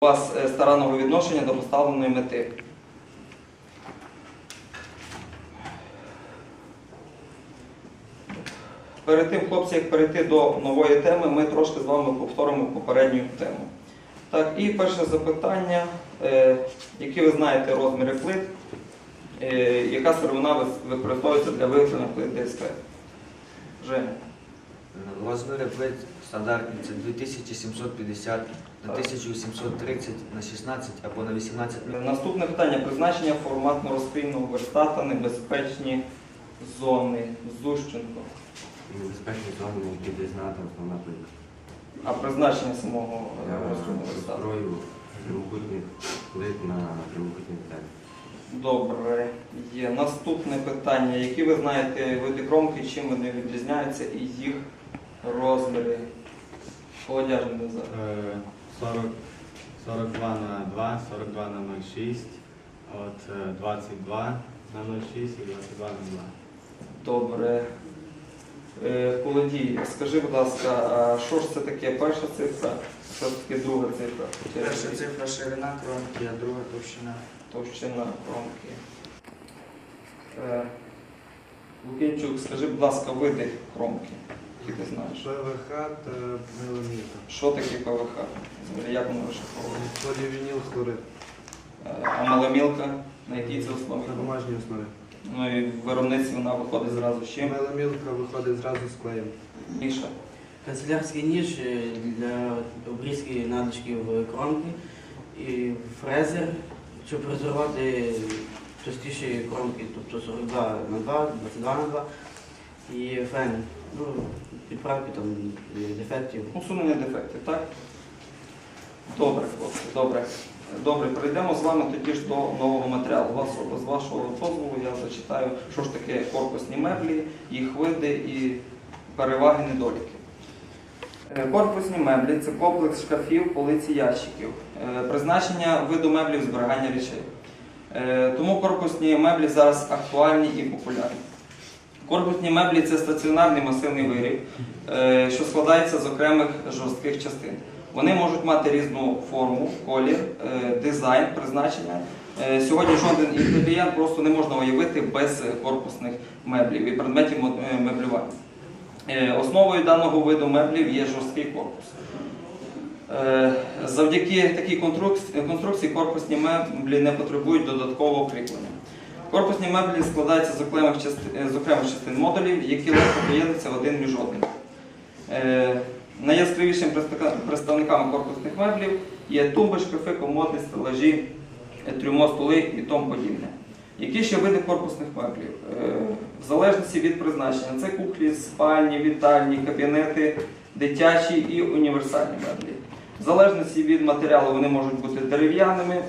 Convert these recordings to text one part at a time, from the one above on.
у вас е, старанного відношення до поставленої мети. Перед тим, хлопці, як перейти до нової теми, ми трошки з вами повторимо попередню тему. Так, і перше запитання, е, які ви знаєте розміри плит, е, яка сировина використовується для виготовлення плит ДСП? Женя. Розміри плит стандартні це 2750 на 1830 на 16 або на 18 мм. Наступне питання призначення форматно-розпільного верстата, небезпечні зони. Зущенко. Небезпечні зони, які десь знати основна плитка. А призначення самого е, Я розпільного верстату. розстрою прямокутних плит на прямокутні деталі. Добре, є. Наступне питання. Які ви знаєте види кромки, чим вони відрізняються і їх розміри? Холодяжний назад. Е, 40, 42 на 2, 42 на 0,6, от е, 22 на 0,6 і 22 на 2. Добре. Е, Колодій, скажи, будь ласка, а що ж це таке перша цифра, що ж таке друга цифра? Перша цифра ширина кромки, а друга товщина. Товщина кромки. Е, Лукінчук, скажи, будь ласка, види кромки, які ти знаєш. ПВХ та меломіта. Що таке ПВХ? Взагалі, Як воно розшифровується? Полівініл хлорид Е, А маломілка, на якій це основі? на домашній основі. Ну і в виробництві вона виходить зразу з чим? Меломілка виходить зразу з клеєм. Міша. Канцелярський ніж е, для обрізки надлишків кромки і фрезер, щоб розірвати товстіші кромки, тобто 42 на 2, 22 на 2 і фен, ну, підправки там е, дефектів. Усунення дефектів, так? Добре, хлопці, добре. Добре, перейдемо з вами тоді ж до нового матеріалу. Вас, з вашого дозволу я зачитаю, що ж таке корпусні меблі, їх види і переваги недоліки. Е, Корпусні меблі це комплекс шкафів, полиць і ящиків. Е, Призначення виду меблів зберігання речей. Тому корпусні меблі зараз актуальні і популярні. Корпусні меблі це стаціонарний масивний виріб, е, що складається з окремих жорстких частин. Вони можуть мати різну форму, колір, е, дизайн, призначення. Е, Сьогодні жоден інтер'єр просто не можна уявити без корпусних меблів і предметів меблювання. Основою даного виду меблів є жорсткий корпус. Завдяки такій конструкції корпусні меблі не потребують додаткового кріплення. Корпусні меблі складаються з окремих частин, з окремих частин модулів, які легко поєднуються один між одним. Е, Найяскравішими представниками корпусних меблів є тумби, шкафи, комоди, стелажі, е, трюмо, столи і тому подібне. Які ще види корпусних меблів? Е, В залежності від призначення це кухлі, спальні, вітальні, кабінети, дитячі і універсальні меблі. В залежності від матеріалу вони можуть бути дерев'яними,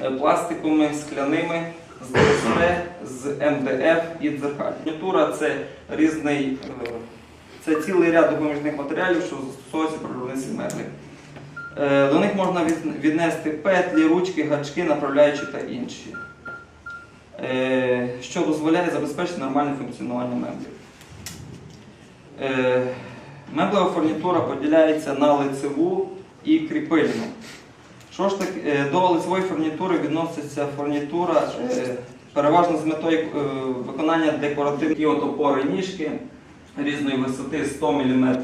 е, пластиковими, скляними, з ДСП, з МДФ і дзеркаль. Фурнітура це різний, е, це цілий ряд допоміжних матеріалів, що застосовуються при виробництві меблів. Е, До них можна віднести петлі, ручки, гачки, направляючі та інші, Е, що дозволяє забезпечити нормальне функціонування меблів. Меблева фурнітура поділяється на лицеву і кріпильну. Що ж таке, е, до лицевої фурнітури відноситься фурнітура е, переважно з метою е, виконання декоративних от опори ніжки різної висоти 100 мм,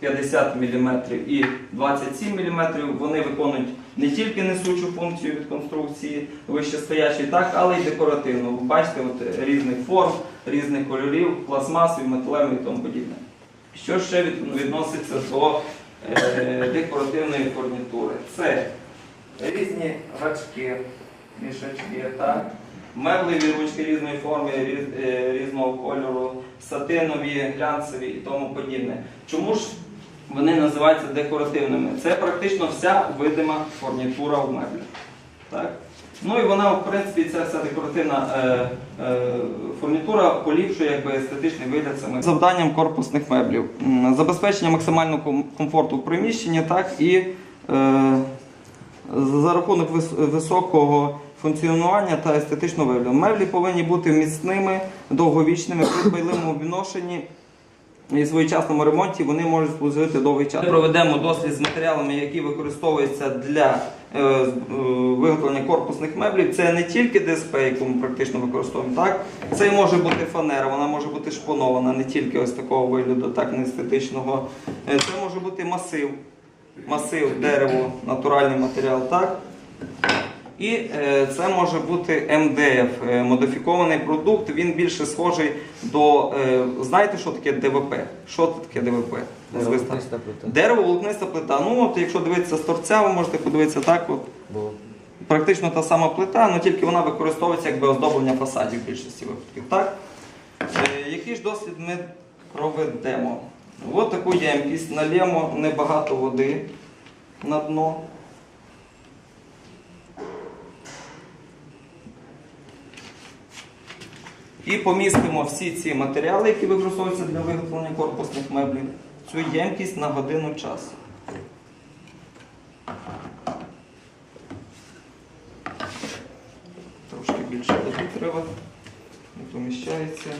50 мм і 27 мм. Вони виконують не тільки несучу функцію від конструкції вищестоячої, так, але й декоративну. Ви бачите, от різних форм, різних кольорів, пластмасові, металеві і тому подібне. Що ще відноситься до е, декоративної фурнітури? Це різні гачки, мішачки, так? меблеві ручки різної форми, різ- е, різного кольору, сатинові, глянцеві і тому подібне. Чому ж вони називаються декоративними? Це практично вся видима фурнітура в меблях. Так? Ну і вона, в принципі, ця вся декоративна е, е, фурнітура поліпшує якби, естетичний вигляд самих. Завданням корпусних меблів. Забезпечення максимального комфорту в приміщенні, так і е, за рахунок високого функціонування та естетичного вигляду. Меблі повинні бути міцними, довговічними, при дбайливому відношенні і своєчасному ремонті вони можуть служити довгий час. Ми проведемо дослід з матеріалами, які використовуються для е, е, виготовлення корпусних меблів. Це не тільки ДСП, яку ми практично використовуємо. Так? Це і може бути фанера, вона може бути шпонована, не тільки ось такого вигляду, так не естетичного. Е, Це може бути масив, масив, дерево, натуральний матеріал. Так? І е, це може бути МДФ, е, модифікований продукт. Він більше схожий до. Е, знаєте, що таке ДВП? Що це таке ДВП? Так. Волокниста плита. Дерево, волокниста плита. Ну от якщо дивитися з торця, ви можете подивитися так. От, Бо практично та сама плита, але тільки вона використовується як би оздоблення фасадів в більшості випадків. Так? Який ж дослід ми проведемо? Ось таку ємкість, нальємо небагато води на дно. І помістимо всі ці матеріали, які використовуються для виготовлення корпусних меблів, цю ємкість на годину часу. Трошки більше води треба, не поміщається.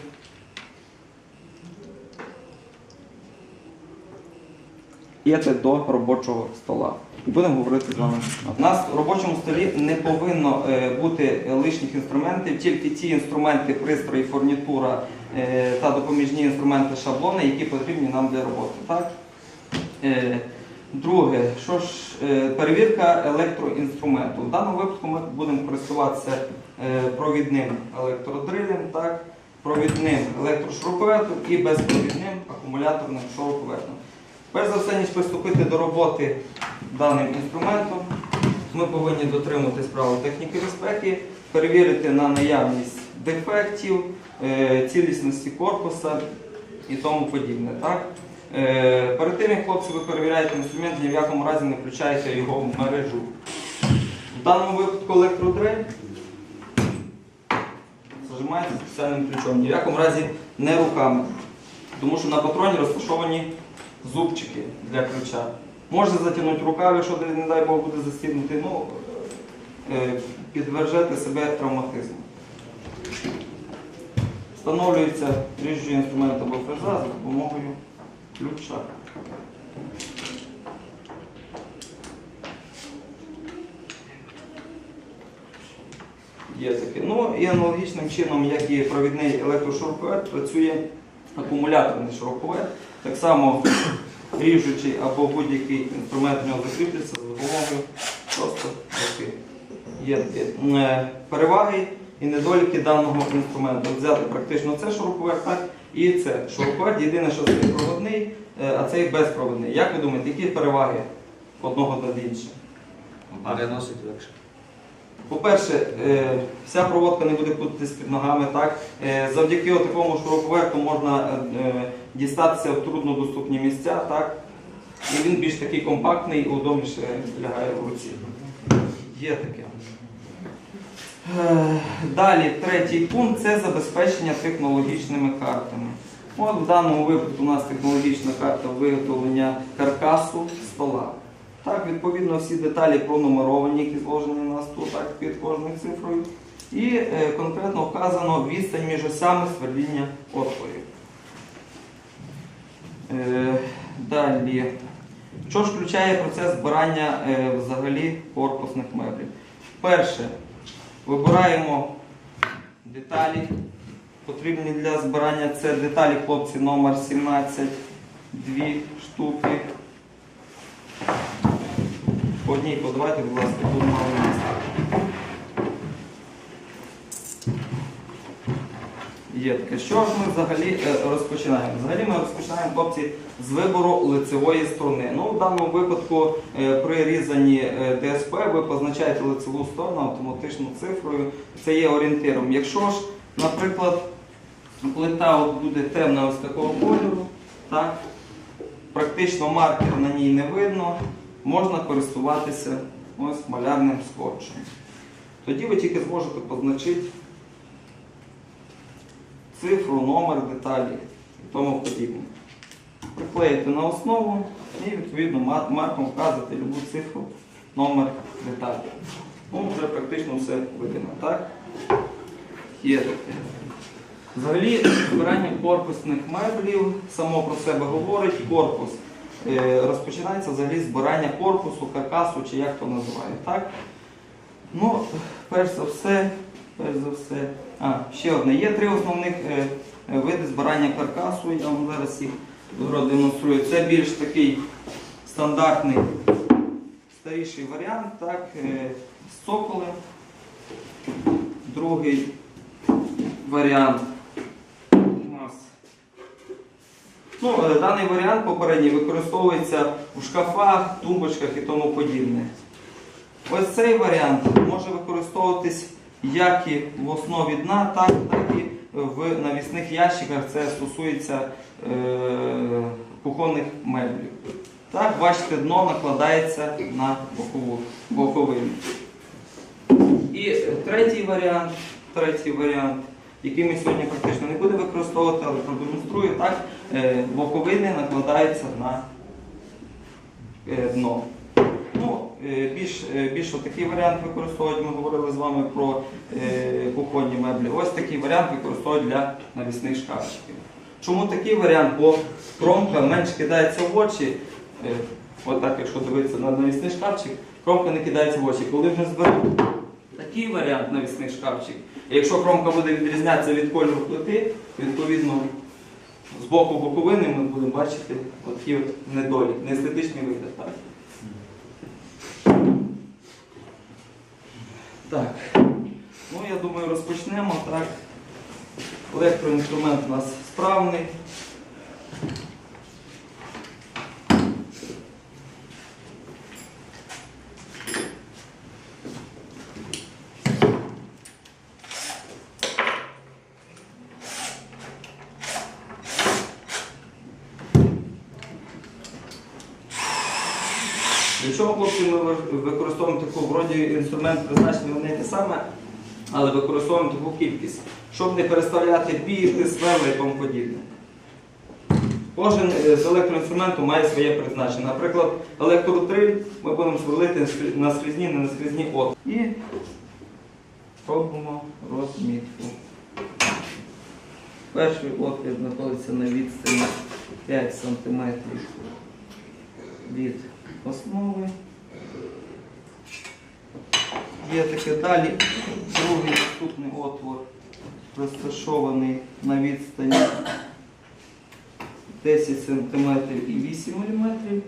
Це до робочого стола. І будемо говорити з вами. У нас в робочому столі не повинно е, бути лишніх інструментів, тільки ті інструменти, пристрої, фурнітура е, та допоміжні інструменти шаблони, які потрібні нам для роботи. Так? Е, Друге, що ж, перевірка електроінструменту. В даному випадку ми будемо користуватися провідним електродрилем, так, провідним електрошуруповертом і безпровідним акумуляторним шуруповертом. Перш за все, ніж приступити до роботи даним інструментом, ми повинні дотримуватись правил техніки безпеки, перевірити на наявність дефектів, е, цілісності корпуса і тому подібне. Е, Перед тим, як хлопці, ви перевіряєте інструмент, ні в якому разі не включаєте його в мережу. В даному випадку електродрель зажимається спеціальним ключом. Ні в якому разі не руками. Тому що на патроні розташовані зубчики для ключа. Можна затягнути рукав, якщо не дай Бог буде застібнути, ну, е, підвержете себе травматизму. Встановлюється ріжучий інструмент або фреза за допомогою ключа. Є таке. Ну і аналогічним чином, як і провідний електрошуруповерт, працює акумуляторний шуруповерт. Так само ріжучий або будь-який інструмент в нього закріплюється за допомогою просто руки. Є е, переваги і недоліки даного інструменту. Взяти практично це шуруповерт, так і це шуруповерт. Єдине, що цей проводний, е, а цей безпроводний. Як ви думаєте, які переваги одного над іншим? переносить легше. По-перше, е, вся проводка не буде путатись під ногами. Так? Завдяки такому шуруповерту можна дістатися в труднодоступні місця. Так? І він більш такий компактний і удобніше лягає в руці. Є таке. Е, Далі, третій пункт це забезпечення технологічними картами. От в даному випадку у нас технологічна карта виготовлення каркасу стола. Так, відповідно, всі деталі пронумеровані, які зложені у нас тут так, під кожною цифрою. І е, конкретно вказано відстань між осями сверління отворів. Е, далі. Що ж включає процес збирання е, взагалі корпусних меблів? Перше, вибираємо деталі, потрібні для збирання. Це деталі хлопці номер 17, дві штуки. По одній подавайте, будь ласка, тут мало місця. Є таке. Що ж ми взагалі е, розпочинаємо? Взагалі ми розпочинаємо, хлопці, з вибору лицевої сторони. Ну, в даному випадку е, при різанні е, ДСП ви позначаєте лицеву сторону автоматично цифрою. Це є орієнтиром. Якщо ж, наприклад, плита буде темна ось такого кольору, так, практично маркер на ній не видно, можна користуватися ось малярним скотчем. Тоді ви тільки зможете позначити цифру, номер деталі і тому подібне. Приклеїти на основу і відповідно марком вказати любу цифру, номер деталі. Ну, вже практично все видно, так? Є. Взагалі, збирання корпусних меблів само про себе говорить. Корпус е, розпочинається взагалі збирання корпусу, каркасу чи як то називає. Так? Ну, перш за все, перш за все. А, ще одне. Є три основних е, е, види збирання каркасу. Я вам зараз їх продемонструю. Це більш такий стандартний старіший варіант, так, е, з цоколем. Другий варіант у нас. Ну, даний варіант попередній використовується у шкафах, тумбочках і тому подібне. Ось цей варіант може використовуватись як і в основі дна, так, і в навісних ящиках. Це стосується е, кухонних меблів. Так, бачите, дно накладається на бокову, боковину. І третій варіант, третій варіант, який ми сьогодні практично не будемо використовувати, але продемонструю, так, е, боковини накладаються на е, дно. Е, більш, е, більш такий варіант використовують, ми говорили з вами про е, кухонні меблі. Ось такий варіант використовують для навісних шкафчиків. Чому такий варіант? Бо кромка менш кидається в очі. Отак, якщо дивитися на навісний шкафчик, кромка не кидається в очі. Коли вже зберемо такий варіант навісний шкафчик, і якщо кромка буде відрізнятися від кольору плити, відповідно з боку боковини ми будемо бачити такі от недолі, неестетичний вигляд. Так? Ну я думаю, розпочнемо. Так. Електроінструмент у нас справний. Для чого, хлопці, ми ви- використовуємо таку вроді інструмент призначений одне те саме, але використовуємо таку кількість, щоб не переставляти біти, сверли і тому подібне. Кожен е, з електроінструменту має своє призначення. Наприклад, електродриль ми будемо сверлити на скрізні, не на скрізні от. І робимо розмітку. Перший отвір знаходиться на відстані 5 см від основи. Є таке далі. Другий наступний отвор розташований на відстані 10 см і 8 мм.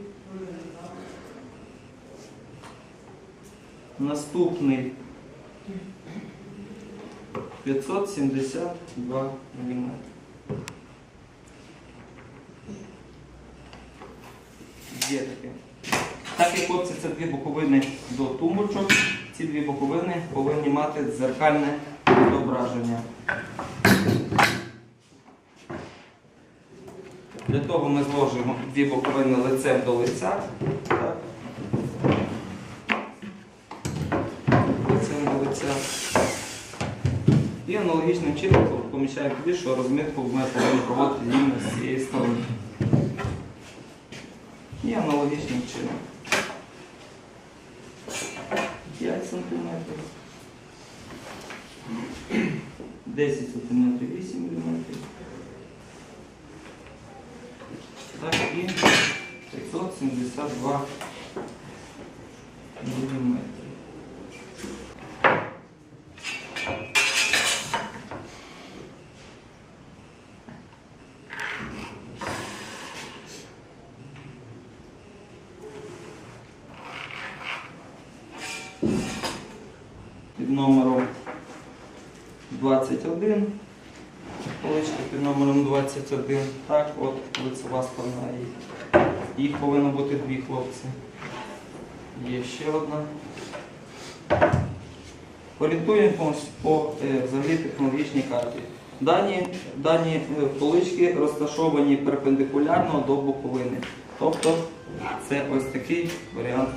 Наступний 572 мм. Є таке. Так як хлопці, це дві боковини до тумбочок, ці дві боковини повинні мати дзеркальне відображення. Для того ми зложимо дві боковини лицем до лиця. Лицем до лиця. І аналогічним чином помічаємо тоді, що розмітку ми повинні проводити рівно з цієї сторони. І аналогічним чином. 5 см. 10 см 8 мм. Так і 572 мм. Номером 21. Поличка під номером 21. Так, от лицева сторона їх. Їх повинно бути дві хлопці. Є ще одна. Орієнтуємося по е, взагалі технологічній карті. Дані, дані е, полички розташовані перпендикулярно до боковини. Тобто це ось такий варіант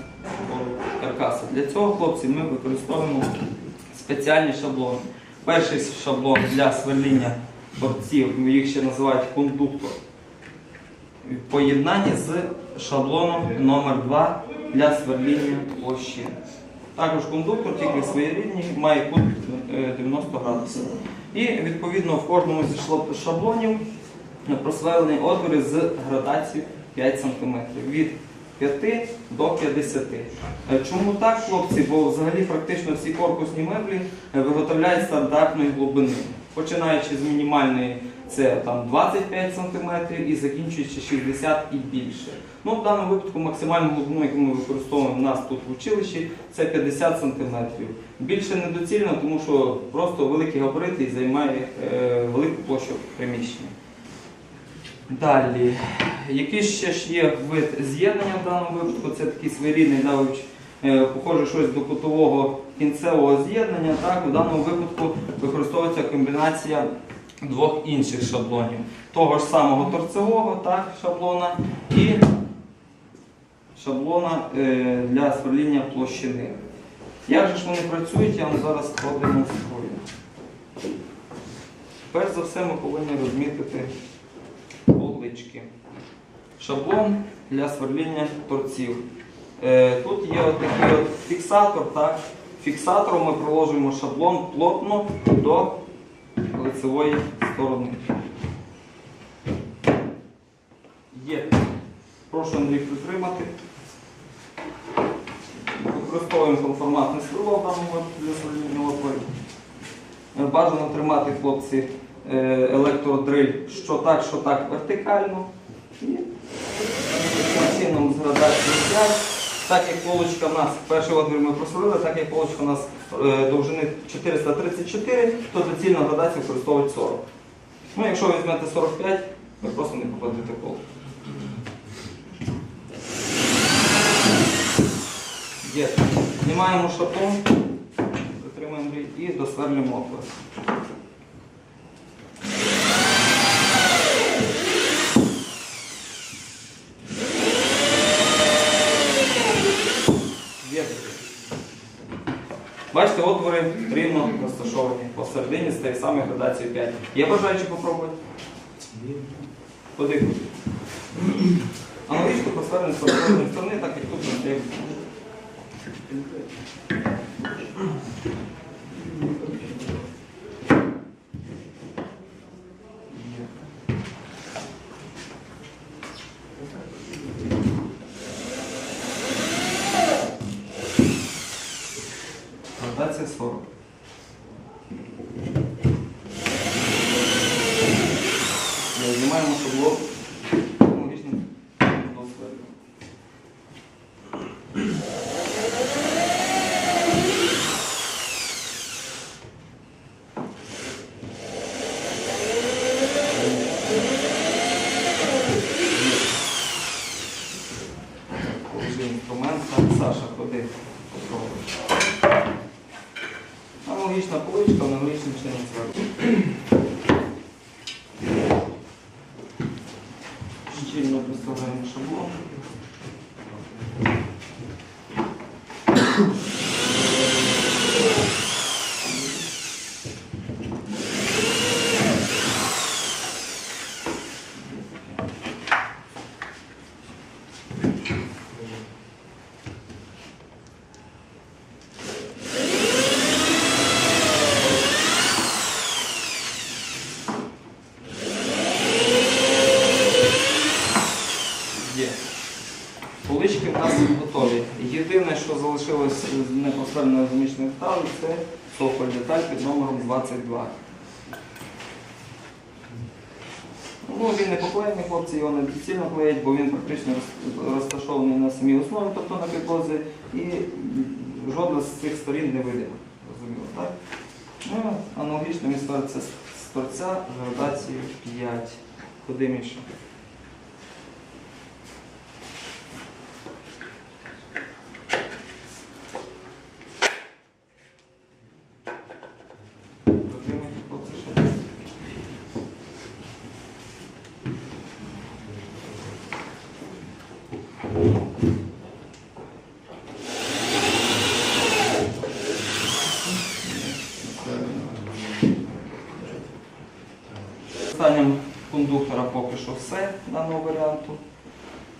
збору каркаса. Для цього, хлопці, ми використовуємо спеціальні шаблони. Перший шаблон для сверління борців, їх ще називають кондуктор. В поєднанні з шаблоном номер 2 для сверління площин. Також кондуктор, тільки своєрідний, має кут е, 90 градусів. І відповідно в кожному зі шаблонів просверлені отвори з градацією 5 см від 5 до 50. Е, Чому так, хлопці? Бо взагалі практично всі корпусні меблі е, виготовляють стандартної глибини, починаючи з мінімальної це там 25 см і закінчуючи 60 і більше. Ну, в даному випадку максимальну глибину, яку ми використовуємо в нас тут в училищі, це 50 см. Більше недоцільно, тому що просто великі габарити і займає е, велику площу приміщення. Далі, який ще ж є вид з'єднання в даному випадку? Це такий своєрідний давич, е, похоже щось до кутового кінцевого з'єднання. Так, в даному випадку використовується комбінація двох інших шаблонів. Того ж самого торцевого так, шаблона і шаблона е, для сверління площини. Як же ж вони працюють, я вам зараз продемонструю. Перш за все ми повинні розмітити полички. Шаблон для сверління торців. Е, Тут є такий фіксатор. Так? Фіксатором ми проложуємо шаблон плотно до лицевої сторони. Є. Прошу Андрій притримати. Використовуємо конформатне сверло в даному для сверління отворів. Е, Бажано тримати хлопці електродриль що так, що так вертикально. І з градацією 5. Так як полочка в нас, перший отвір ми просверлили, так як полочка у нас е, довжини 434, то доцільно градацію використовують 40. Ну, якщо ви візьмете 45, ви просто не попадете в полку. Знімаємо притримуємо Андрій, і досверлюємо отвор. Є. Бачите, отвори рівно розташовані посередині з тією самою градацією 5. Є бажаючі попробувати? Подивіться. Аналогічно посередині з протилежної сторони, так як тут на цей. Градація 40. Е, Знімаємо шаблон. Аналогічно до сфери. Положи інструмент. Так, Саша, ходи. Попробуй. Аналогічна поличка, аналогічним чином зверху. Щільно представляємо шаблон. Є. Полички в нас готові. Єдине, що залишилось з непросвельної заміщеної деталі, це софоль деталь під номером 22. Ну, він не поклеєний, хлопці його не доцільно клеять, бо він практично розташований на самій основі, тобто на підлозі, і жодна з цих сторін не видима. Розуміло, так? Ну, аналогічно він ставиться з торця градацією 5. Куди Міша? Отримайте, хлопці, ще. Останнім кондуктора поки що все даного варіанту.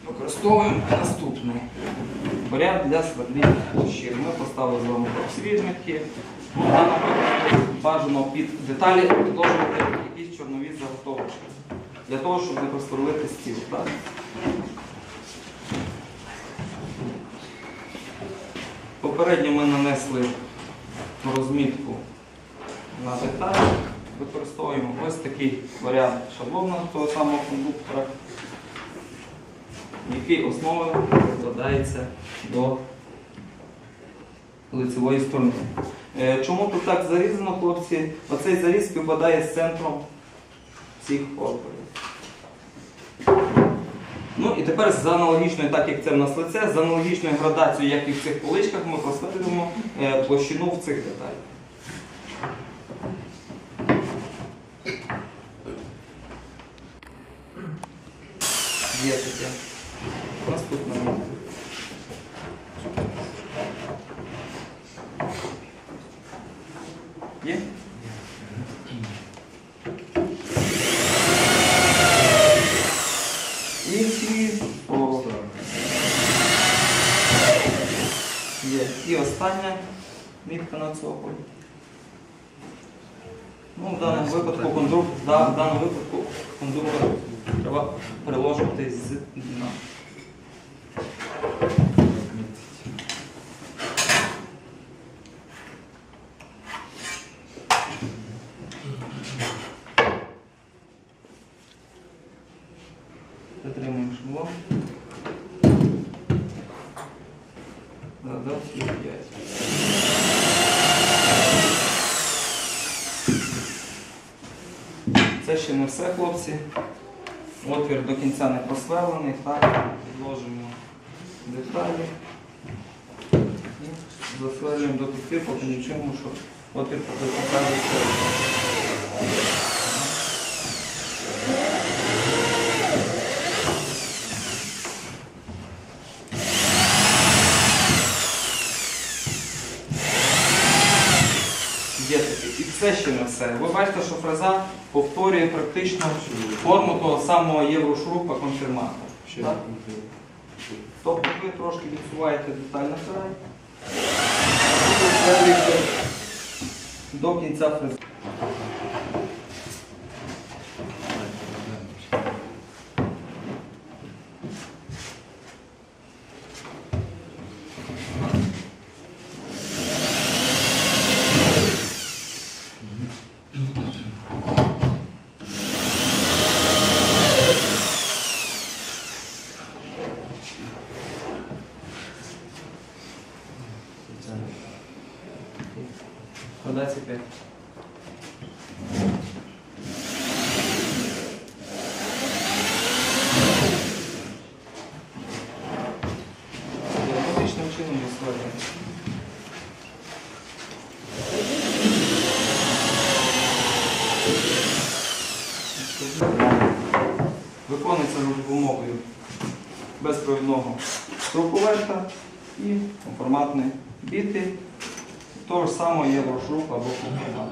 Використовуємо наступний варіант для сверління площин. Ми поставили з вами випадку бажано під деталі підложувати якісь чорнові заготовочки. Для того, щоб не прострелити стіл. Так? Попередньо ми нанесли розмітку на деталі. Використовуємо ось такий варіант шаблона того самого кондуктора, який основою прикладається до лицевої сторони. Е, Чому тут так зарізано, хлопці? Оцей заріз співпадає з центром цих отворів. Ну і тепер з аналогічною, так як це в нас лице, з аналогічною градацією, як і в цих поличках, ми прослідуємо е, площину в цих деталях. Є таке. Наступне. Є? І остання мітка на цоколь. Ну, в даному випадку кондуктор, да, треба приложити з дна. Затримуємо шмло. Задав і п'ять. Це ще не все, хлопці. Отвір до кінця не просверлений, так, підложимо деталі і засверлюємо до тих пір, поки чуємо, що отвір засверлений. Є таке. І це ще не все. Ви бачите, що фреза повторює практично форму того самого єврошурупа конфірматора. Так. Тобто ви трошки відсуваєте деталь на край до кінця фрези. Складається 5. Чином розкладаємо. Виконується за допомогою безпровідного строковерта і форматної біти того ж самого єврошруп або кухня.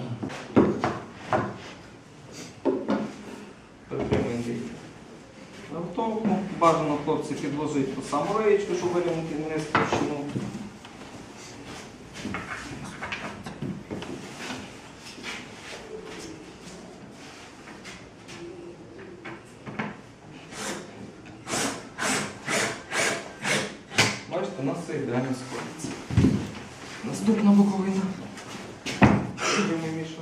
Притримуємо бійки. Готовку. Бажано хлопці підложити ту саму реєчку, щоб вирівняти вниз товщину. Бачите, у нас все ідеально сходиться. Наступна боковина. Любимий Міша.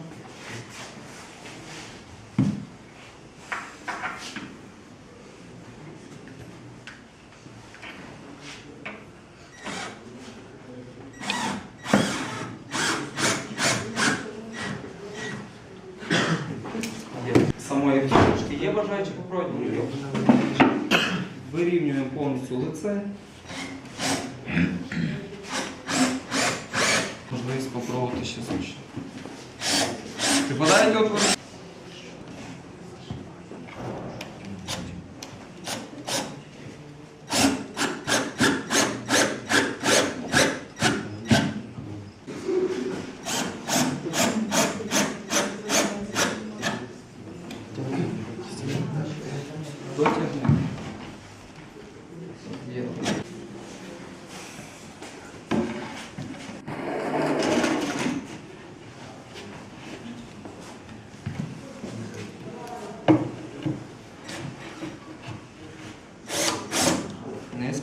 Є. Самої фішечки є бажаючі попробувати? Вирівнюємо повністю лице. Можливість спробувати ще зручно. Припадаєте отвори? Дотягни. Є.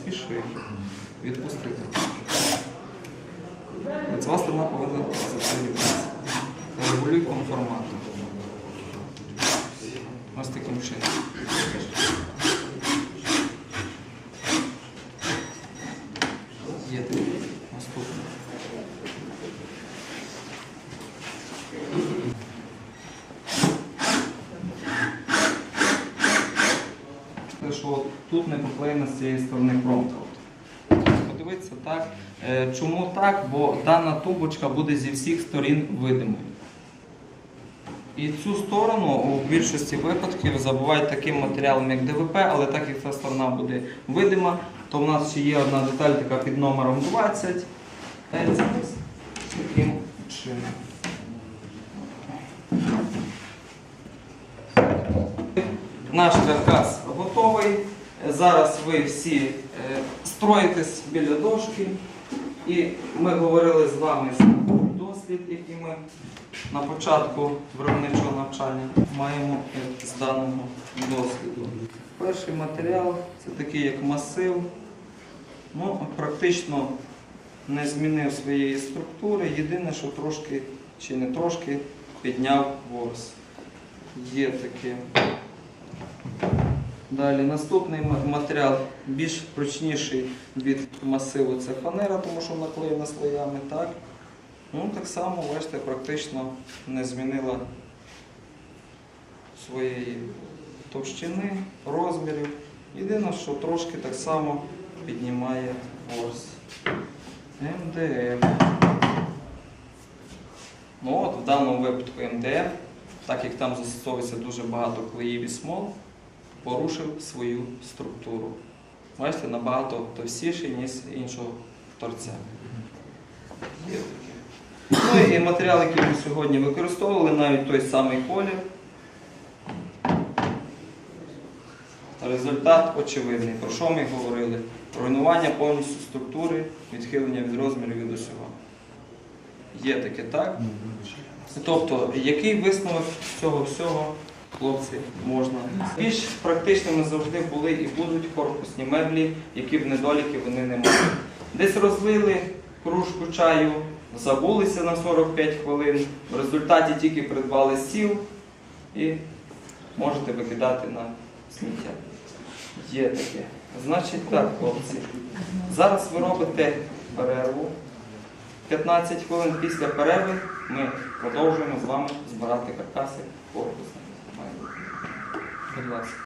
простіше відпустити. Лицева сторона повинна заповнюватися. Регулюй конформату. Ось таким чином. Є таке. Наступне. Те, що от тут не поклеєна з цієї сторони кромка. От. Подивіться так. Е, Чому так? Бо дана тумбочка буде зі всіх сторін видимою. І цю сторону у більшості випадків забувають таким матеріалом, як ДВП, але так як ця сторона буде видима, то в нас ще є одна деталь така під номером 20. Ельцинес. Таким чином. Наш каркас. Зараз ви всі е, строїтесь біля дошки. І ми говорили з вами дослід, який ми на початку виробничого навчання маємо з даного досвіду. Перший матеріал це такий як масив. Ну, практично не змінив своєї структури. Єдине, що трошки чи не трошки підняв ворс. Є таке. Далі наступний матеріал більш прочніший від масиву це фанера, тому що наклеєна слоями. Так? Ну, так само, бачите, практично не змінила своєї товщини, розмірів. Єдине, що трошки так само піднімає ворс. МДФ. Ну от в даному випадку МДФ, так як там застосовується дуже багато клеїв і смол, порушив свою структуру. Бачите, набагато товстіший, ніж іншого торця. Ну і матеріал, який ми сьогодні використовували, навіть той самий колір. Результат очевидний. Про що ми говорили? Руйнування повністю структури, відхилення від розмірів від усього. Є таке, так? Тобто, який висновок з цього всього, хлопці, можна? Більш практичними завжди були і будуть корпусні меблі, які б недоліки вони не мали. Десь розлили кружку чаю, забулися на 45 хвилин, в результаті тільки придбали стіл і можете викидати на сміття. Є таке. Значить так, хлопці. Зараз ви робите перерву. 15 хвилин після перерви ми продовжуємо з вами збирати каркаси корпусних. Будь ласка.